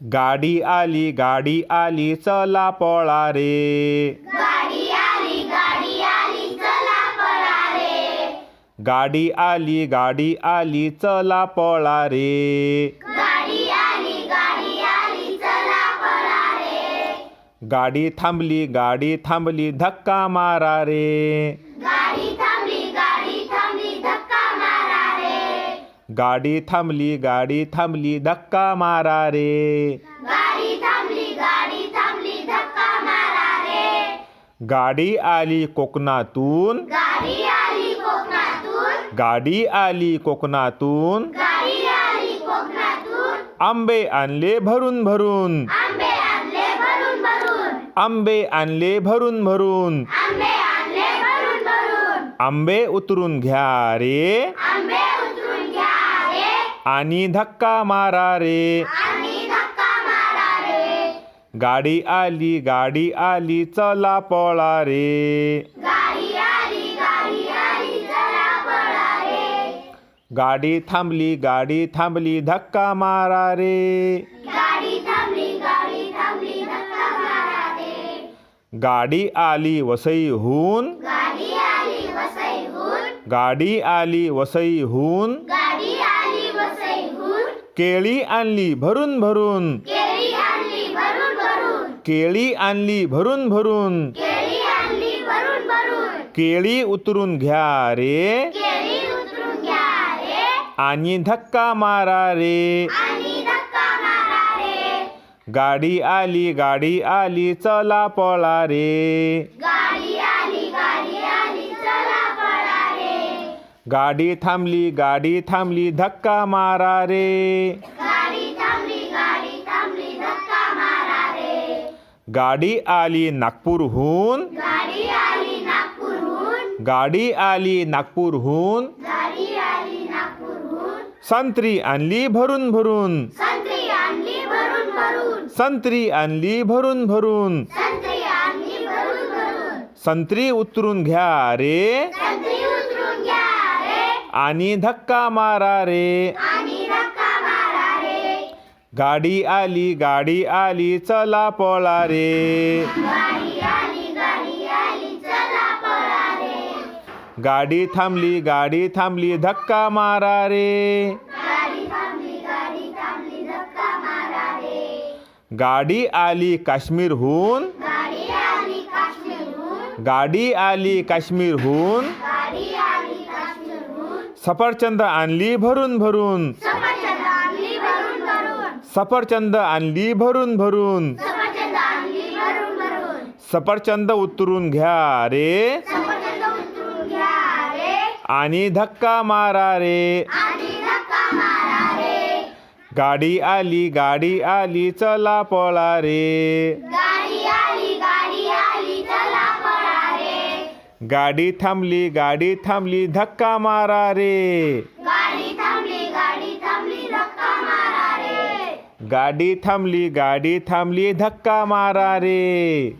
गाडी आली गाडी आली चला पळा रे. गाडी आली गाडी आली चला पळा रे. गाडी आली गाडी आली चला पळा रे. गाडी आली गाडी आली चला पळा रे. गाडी थांबली गाडी थांबली धक्का मारा रे. गाडी थांबली गाडी थांबली धक्का मारा रे. गाडी थांबली गाडी थांबली धक्का मारा रे. गाडी आली कोकणातून. गाडी आली कोकणातून. गाडी आली कोकणातून. गाडी आली कोकणातून. आंबे आणले भरून भरून. आंबे आणले भरून भरून. आंबे आणले भरून भरून. आंबे आणले भरून भरून. आंबे उतरून घ्या रे. आंबे उतरून घ्या रे आणि धक्का मारा रे. गाडी आली गाडी आली चला पळा रे. गाडी थांबली गाडी थांबली धक्का मारा रे. गाडी आली वसईहून गाडी आली वसईहून केळी आणली भरून भरून. केळी आणली भरून भरून. केळी उतरून घ्या रे. आणि धक्का मारा रे. गाडी आली गाडी आली चला पळा रे. गाडी थांबली गाडी थांबली धक्का मारा रे. गाडी थांबली गाडी थांबली धक्का मारा रे. गाडी आली नागपूरहून. गाडी आली नागपूरहून. संत्री आणली भरून भरून. संत्री आणली भरून भरून. संत्री उतरून घ्या रे संत्री उतरून घ्या रे आणि धक्का मारा रे. गाडी आली गाडी आली चला पळा रे. गाडी आली गाडी आली चला पळा रे. गाडी थांबली गाडी थांबली धक्का मारा रे. गाडी थांबली गाडी थांबली धक्का मारा रे. गाडी आली काश्मीरहून. गाडी आली काश्मीरहून गाडी आली काश्मीरहून गाडी आली काश्मीरहून सफरचंद आणली भरून भरून. सफरचंद आणली भरून भरून. सफरचंद उतरून घ्या रे. आणि धक्का मारा रे. गाडी आली गाडी आली चला पळा रे. गाडी थांबली गाडी थांबली धक्का मारा रे। गाडी थांबली गाडी थांबली धक्का मारा रे। गाडी थांबली गाडी थांबली धक्का मारा रे।